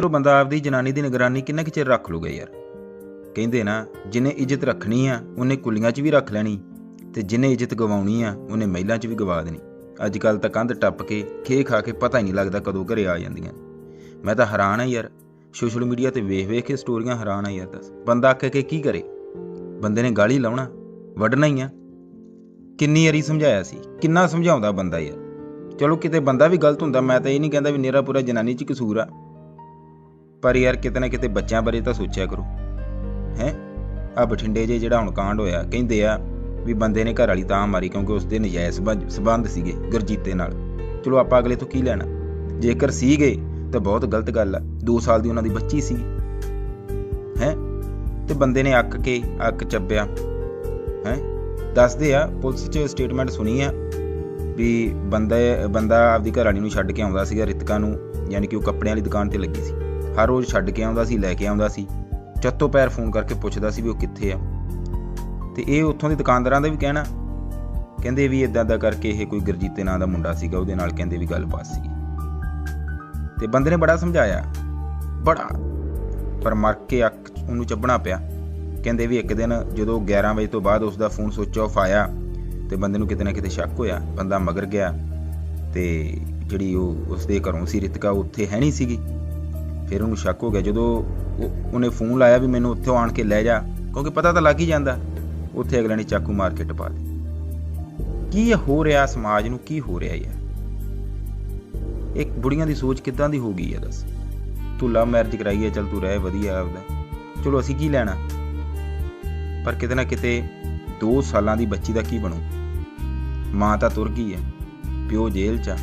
ਫਿਰ ਉਹ ਬੰਦਾ ਆਪਦੀ ਜਨਾਨੀ ਦੀ ਨਿਗਰਾਨੀ ਕਿੰਨਾ ਕੁ ਚਿਰ ਰੱਖ ਲੂਗਾ ਯਾਰ? ਕਹਿੰਦੇ ਨਾ ਜਿਹਨੇ ਇੱਜ਼ਤ ਰੱਖਣੀ ਆ, ਉਹਨੇ ਕੁਲੀਆਂ 'ਚ ਵੀ ਰੱਖ ਲੈਣੀ ਤੇ ਜਿਹਨੇ ਇੱਜ਼ਤ ਗਵਾਉਣੀ ਆ, ਉਹਨੇ ਮਹਿਲਾਂ 'ਚ ਵੀ ਗਵਾ ਦੇਣੀ। ਅੱਜ ਕੱਲ ਤਾਂ ਕੰਧ ਟੱਪ ਕੇ ਖੇ ਖਾ ਕੇ ਪਤਾ ਹੀ ਨਹੀਂ ਲੱਗਦਾ ਕਦੋਂ ਘਰੇ ਆ ਜਾਂਦੀਆਂ। ਮੈਂ ਤਾਂ ਹੈਰਾਨ ਆ ਯਾਰ। ਸੋਸ਼ਲ ਮੀਡੀਆ ਤੇ ਵੇਖ ਵੇਖ ਕੇ ਸਟੋਰੀਆਂ ਹੈਰਾਨ ਆ ਯਾਰ। ਦੱਸ ਬੰਦਾ ਅੱਕ ਕੇ ਕੀ ਕਰੇ? ਬੰਦੇ ਨੇ ਗਾਲੀ ਲਾਉਣਾ, ਵੱਢਣਾ ਹੀ ਆ। ਕਿੰਨੀ ਵਾਰੀ ਸਮਝਾਇਆ ਸੀ, ਕਿੰਨਾ ਸਮਝਾਉਂਦਾ ਬੰਦਾ ਯਾਰ। ਚਲੋ ਕਿਤੇ ਬੰਦਾ ਵੀ ਗਲਤ ਹੁੰਦਾ, ਮੈਂ ਤਾਂ ਇਹ ਨਹੀਂ ਕਹਿੰਦਾ ਵੀ ਨੇਰਾ ਪੂਰਾ ਜਨਾਨੀ 'ਚ ਕਸੂਰ ਆ। ਪਰ ਯਾਰ ਕਿਤੇ ਨਾ ਕਿਤੇ ਬੱਚਿਆਂ ਬਾਰੇ ਤਾਂ ਸੋਚਿਆ ਕਰੋ। ਹੈ? ਆ ਬਠਿੰਡੇ ਜੇ ਜਿਹੜਾ ਹੁਣ ਕਾਂਡ ਹੋਇਆ, ਕਹਿੰਦੇ ਆ ਵੀ ਬੰਦੇ ਨੇ ਘਰ ਵਾਲੀ ਤਾਂ ਮਾਰੀ ਕਿਉਂਕਿ ਉਸਦੇ ਨਜਾਇਜ਼ ਸਬੰਧ- ਸਬੰਧ ਸੀਗੇ ਗੁਰਜੀਤੇ ਨਾਲ। ਚਲੋ ਆਪਾਂ ਅਗਲੇ ਤੋਂ ਕੀ ਲੈਣਾ? ਜੇਕਰ ਸੀਗੇ, ਤਾਂ ਬਹੁਤ ਗਲਤ ਗੱਲ ਆ। 2 ਸਾਲ ਦੀ ਉਹਨਾਂ ਦੀ ਬੱਚੀ ਸੀ ਹੈ? ਤੇ ਬੰਦੇ ਨੇ ਅੱਕ ਕੇ ਅੱਕ ਚੱਬਿਆ ਹੈ? ਦੱਸਦੇ ਆ, ਪੁਲਿਸ 'ਚ ਸਟੇਟਮੈਂਟ ਸੁਣੀ ਆ ਵੀ ਬੰਦਾ ਬੰਦਾ ਆਪਦੀ ਘਰ ਵਾਲੀ ਨੂੰ ਛੱਡ ਕੇ ਆਉਂਦਾ ਸੀਗਾ ਰਿਤਕਾ ਨੂੰ, ਯਾਨੀ ਕਿ ਉਹ ਕੱਪੜਿਆਂ ਵਾਲੀ ਦੁਕਾਨ ਤੇ ਲੱਗੀ ਸੀ। ਹਰ ਰੋਜ਼ ਛੱਡ ਕੇ ਆਉਂਦਾ ਸੀ, ਲੈ ਕੇ ਆਉਂਦਾ ਸੀ। ਚੱਤੋ ਪੈਰ ਫੋਨ ਕਰਕੇ ਪੁੱਛਦਾ ਸੀ ਵੀ ਉਹ ਕਿੱਥੇ ਆ। ਤੇ ਇਹ ਉੱਥੋਂ ਦੇ ਦੁਕਾਨਦਾਰਾਂ ਦਾ ਵੀ ਕਹਿਣਾ। ਕਹਿੰਦੇ ਵੀ ਇਦਾਂ ਦਾ ਕਰਕੇ ਇਹ ਕੋਈ ਗੁਰਜੀਤੇ ਨਾਂ ਦਾ ਮੁੰਡਾ ਸੀਗਾ, ਉਹਦੇ ਨਾਲ ਕਹਿੰਦੇ ਵੀ ਗੱਲਬਾਤ ਸੀ ਤੇ ਬੰਦੇ ਨੇ ਬੜਾ ਸਮਝਾਇਆ। ਬੜਾ। ਪਰ ਮਰ ਕੇ ਅੱਖ ਉਹਨੂੰ ਚੱਬਣਾ ਪਿਆ। ਕਹਿੰਦੇ ਵੀ ਇੱਕ ਦਿਨ ਜਦੋਂ 11 ਵਜੇ ਤੋਂ ਬਾਅਦ ਉਸ ਦਾ ਫੋਨ ਸੁੱਚ ਆਫ ਆਇਆ, ਤੇ ਬੰਦੇ ਨੂੰ ਕਿਤੇ ਨਾ ਕਿਤੇ ਸ਼ੱਕ ਹੋਇਆ। ਬੰਦਾ ਮਗਰ ਗਿਆ। ਤੇ ਜਿਹੜੀ ਉਹ ਉਸ ਦੇ ਘਰੋਂ ਸੀ, ਰਿਤਕਾ, ਉਹ ਉੱਥੇ ਹੈ ਨਹੀਂ ਸੀਗੀ। ਫਿਰ ਉਹਨੂੰ ਸ਼ੱਕ ਹੋ ਗਿਆ ਜਦੋਂ ਉਹਨੇ ਫੋਨ ਲਾਇਆ ਵੀ ਮੈਨੂੰ ਉੱਥੋਂ ਆਣ ਕੇ ਲੈ ਜਾ, ਕਿਉਂਕਿ ਪਤਾ ਤਾਂ ਲੱਗ ਹੀ ਜਾਂਦਾ। ਉੱਥੇ ਅਗਲੇ ਨੇ ਚਾਕੂ ਮਾਰ ਕੇ ਟਪਾ ਦਿੱਤਾ। ਕੀ ਹੋ ਰਿਹਾ ਸਮਾਜ ਨੂੰ? ਕੀ ਹੋ ਰਿਹਾ ਯਾਰ? ਇੱਕ ਬੁੜੀਆਂ ਦੀ ਸੋਚ ਕਿੱਦਾਂ ਦੀ ਹੋ ਗਈ ਹੈ ਦੱਸ? ਤੂੰ ਲਵ ਮੈਰਿਜ ਕਰਾਈ ਹੈ ਚਲ ਤੂੰ ਰਹਿ ਵਧੀਆ ਆਪਦਾ। ਚਲੋ ਅਸੀਂ ਕੀ ਲੈਣਾ? ਪਰ ਕਿਤੇ ਨਾ ਕਿਤੇ 2 ਸਾਲਾਂ ਦੀ ਬੱਚੀ ਦਾ ਕੀ ਬਣੂ? ਮਾਂ ਤਾਂ ਤੁਰ ਗਈ ਹੈ ਪਿਓ ਜੇਲ੍ਹ 'ਚ ਆ।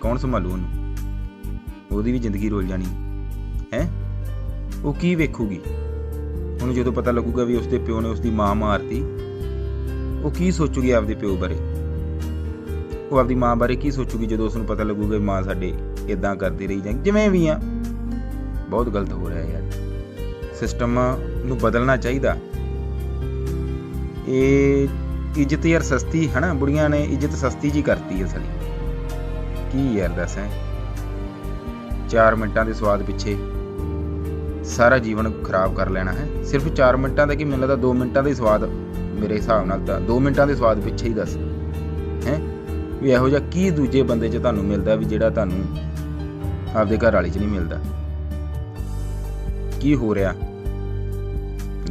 ਕੌਣ ਸੰਭਾਲੂ ਉਹਨੂੰ? ਉਹਦੀ ਵੀ ਜ਼ਿੰਦਗੀ ਰੋਲ ਜਾਣੀ। ਹੈ? ਉਹ ਕੀ ਵੇਖੂਗੀ? ਉਹਨੂੰ ਜਦੋਂ ਪਤਾ ਲੱਗੂਗਾ ਵੀ ਉਸਦੇ ਪਿਓ ਨੇ ਉਸਦੀ ਮਾਂ ਮਾਰਤੀ, ਉਹ ਕੀ ਸੋਚੂਗੀ ਆਪਦੇ ਪਿਓ ਬਾਰੇ? ਉਹ ਆਪਦੀ ਮਾਂ ਬਾਰੇ ਕੀ ਸੋਚੂਗੀ ਜਦੋਂ ਉਸ ਨੂੰ ਪਤਾ ਲੱਗੂਗਾ ਮਾਂ ਸਾਡੇ ਇਦਾਂ ਕਰਦੀ ਰਹੀ ਜਾਂ ਜਿਵੇਂ ਵੀ ਆ? ਬਹੁਤ ਗਲਤ ਹੋ ਰਿਹਾ ਯਾਰ। ਸਿਸਟਮ ਨੂੰ ਬਦਲਣਾ ਚਾਹੀਦਾ। ਇਹ ਇੱਜ਼ਤ ਯਾਰ ਸਸਤੀ ਹੈ ਨਾ ਬੁੜੀਆਂ ਨੇ ਇੱਜ਼ਤ ਸਸਤੀ ਜੀ ਕਰਤੀ ਹੈ ਕੀ ਯਾਰ ਦੱਸ 4 ਮਿੰਟਾਂ ਦੇ ਸਵਾਦ ਪਿੱਛੇ। ਸਾਰਾ ਜੀਵਨ ਖਰਾਬ ਕਰ ਲੈਣਾ ਹੈ। ਸਿਰਫ 4 ਮਿੰਟਾਂ ਦਾ ਕੀ ਮੈਨੂੰ ਲੱਗਦਾ 2 ਮਿੰਟਾਂ ਦਾ ਹੀ ਸਵਾਦ ਮੇਰੇ ਹਿਸਾਬ ਨਾਲ ਤਾਂ 2 ਮਿੰਟਾਂ ਦੇ ਸਵਾਦ ਪਿੱਛੇ ਹੀ ਦੱਸ। ਹੈ? ਵੀ ਇਹੋ ਜਿਹਾ ਕੀ ਦੂਜੇ ਬੰਦੇ 'ਚ ਤੁਹਾਨੂੰ ਮਿਲਦਾ ਵੀ ਜਿਹੜਾ ਤੁਹਾਨੂੰ ਆਪਦੇ ਘਰ ਵਾਲੀ 'ਚ ਨਹੀਂ ਮਿਲਦਾ? ਕੀ ਹੋ ਰਿਹਾ?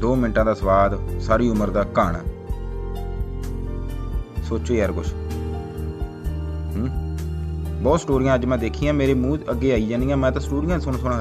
2 ਮਿੰਟਾਂ ਦਾ ਸਵਾਦ, ਸਾਰੀ ਉਮਰ ਦਾ ਘਾਣ। ਸੋਚੋ ਯਾਰ ਕੁਛ। ਬਹੁਤ ਸਟੋਰੀਆਂ ਅੱਜ ਮੈਂ ਦੇਖੀਆਂ, ਮੇਰੇ ਮੂੰਹ ਅੱਗੇ ਆਈ ਜਾਂਦੀਆਂ, ਮੈਂ ਤਾਂ ਸਟੋਰੀਆਂ ਸੁਣ ਸੁਣ ਹੈਰਾਨ